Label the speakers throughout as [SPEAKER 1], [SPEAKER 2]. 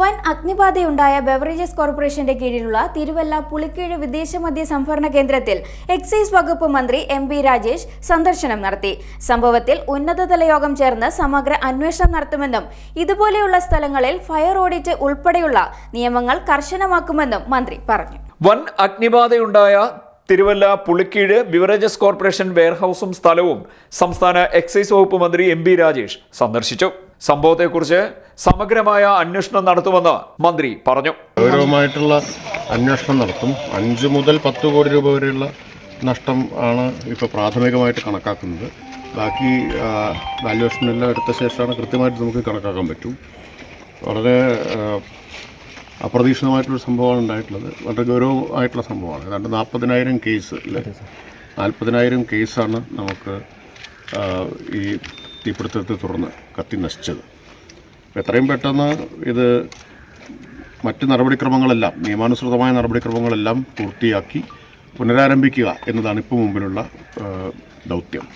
[SPEAKER 1] വൻ അഗ്നിബാധയുണ്ടായ ബെവറേജസ് കോർപ്പറേഷന്റെ കീഴിലുള്ള തിരുവല്ല പുളിക്കീഴ് വിദേശ മദ്യ സംഭരണ കേന്ദ്രത്തിൽ എക്സൈസ് വകുപ്പ് മന്ത്രി എം ബി രാജേഷ് സന്ദർശനം നടത്തി. സംഭവത്തിൽ ഉന്നതതല യോഗം ചേർന്ന് സമഗ്ര അന്വേഷണം നടത്തുമെന്നും ഇതുപോലെയുള്ള സ്ഥലങ്ങളിൽ ഫയർ ഓഡിറ്റ് ഉൾപ്പെടെയുള്ള നിയമങ്ങൾ കർശനമാക്കുമെന്നും മന്ത്രി പറഞ്ഞു.
[SPEAKER 2] വൻ അഗ്നിബാധയുണ്ടായ തിരുവല്ല പുളിക്കീഴ് ബിവറേജസ് കോർപ്പറേഷൻ വെയർഹൌസും സ്ഥലവും സംസ്ഥാന എക്സൈസ് വകുപ്പ് മന്ത്രി എം ബി രാജേഷ് സന്ദർശിച്ചു. സംഭവത്തെക്കുറിച്ച് സമഗ്രമായ അന്വേഷണം നടത്തുമെന്ന് മന്ത്രി പറഞ്ഞു.
[SPEAKER 3] ഗൗരവമായിട്ടുള്ള അന്വേഷണം നടത്തും. അഞ്ച് മുതൽ പത്ത് കോടി രൂപ വരെയുള്ള നഷ്ടം ആണ് ഇപ്പോൾ പ്രാഥമികമായിട്ട് കണക്കാക്കുന്നത്. ബാക്കി വാല്യുവേഷനെല്ലാം എടുത്ത ശേഷമാണ് കൃത്യമായിട്ട് നമുക്ക് കണക്കാക്കാൻ പറ്റും. വളരെ അപ്രതീക്ഷിതമായിട്ടുള്ള സംഭവമാണ് ഉണ്ടായിട്ടുള്ളത്. വളരെ ഗൗരവമായിട്ടുള്ള സംഭവമാണ്. ഏതാണ്ട് നാൽപ്പതിനായിരം കേസ് അല്ലേ? നാൽപ്പതിനായിരം കേസാണ് നമുക്ക് ഈ തീപിടുത്തത്തെ തുടർന്ന് കത്തി നശിച്ചത്. എത്രയും പെട്ടെന്ന് ഇത് മറ്റ് നടപടിക്രമങ്ങളെല്ലാം നിയമാനുസൃതമായ നടപടിക്രമങ്ങളെല്ലാം പൂർത്തിയാക്കി പുനരാരംഭിക്കുക എന്നതാണ് ഇപ്പോൾ മുമ്പിലുള്ള ദൗത്യം.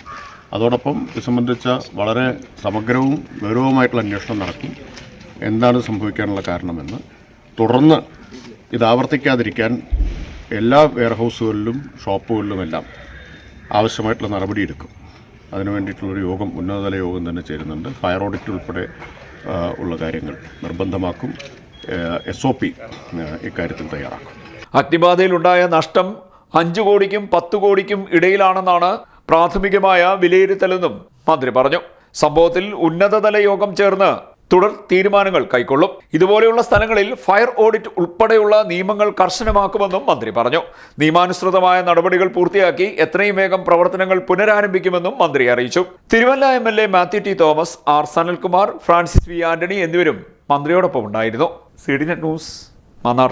[SPEAKER 3] അതോടൊപ്പം ഇത് സംബന്ധിച്ച വളരെ സമഗ്രവും ഗൗരവമായിട്ടുള്ള അന്വേഷണം നടത്തി എന്താണ് സംഭവിക്കാനുള്ള കാരണമെന്ന് തുടർന്ന് ഇത് ആവർത്തിക്കാതിരിക്കാൻ എല്ലാ വെയർഹൗസുകളിലും ഷോപ്പുകളിലുമെല്ലാം ആവശ്യമായിട്ടുള്ള നടപടിയെടുക്കും. അതിനു വേണ്ടിയിട്ടുള്ളൊരു യോഗം ഉന്നതതല യോഗം തന്നെ ചേരുന്നുണ്ട്. ഫയർ ഓഡിറ്റ് ഉൾപ്പെടെ ഉള്ള കാര്യങ്ങൾ നിർബന്ധമാക്കും. എസ് ഒ പി ഇക്കാര്യത്തിൽ തയ്യാറാക്കും.
[SPEAKER 2] അഗ്നിബാധയിലുണ്ടായ നഷ്ടം അഞ്ചു കോടിക്കും പത്ത് കോടിക്കും ഇടയിലാണെന്നാണ് പ്രാഥമികമായ വിലയിരുത്തലെന്നും മന്ത്രി പറഞ്ഞു. സംഭവത്തിൽ ഉന്നതതല യോഗം ചേർന്ന് തുടർ തീരുമാനങ്ങൾ കൈക്കൊള്ളും. ഇതുപോലെയുള്ള സ്ഥലങ്ങളിൽ ഫയർ ഓഡിറ്റ് ഉൾപ്പെടെയുള്ള നിയമങ്ങൾ കർശനമാക്കുമെന്നും മന്ത്രി പറഞ്ഞു. നിയമാനുസൃതമായ നടപടികൾ പൂർത്തിയാക്കി എത്രയും വേഗം പ്രവർത്തനങ്ങൾ പുനരാരംഭിക്കുമെന്നും മന്ത്രി അറിയിച്ചു. Thiruvalla M L A Mathew T Thomas R Sanalkumar Francis V Antony എന്നിവരും മന്ത്രിയോടൊപ്പം ഉണ്ടായിരുന്നു C D net news Mannar.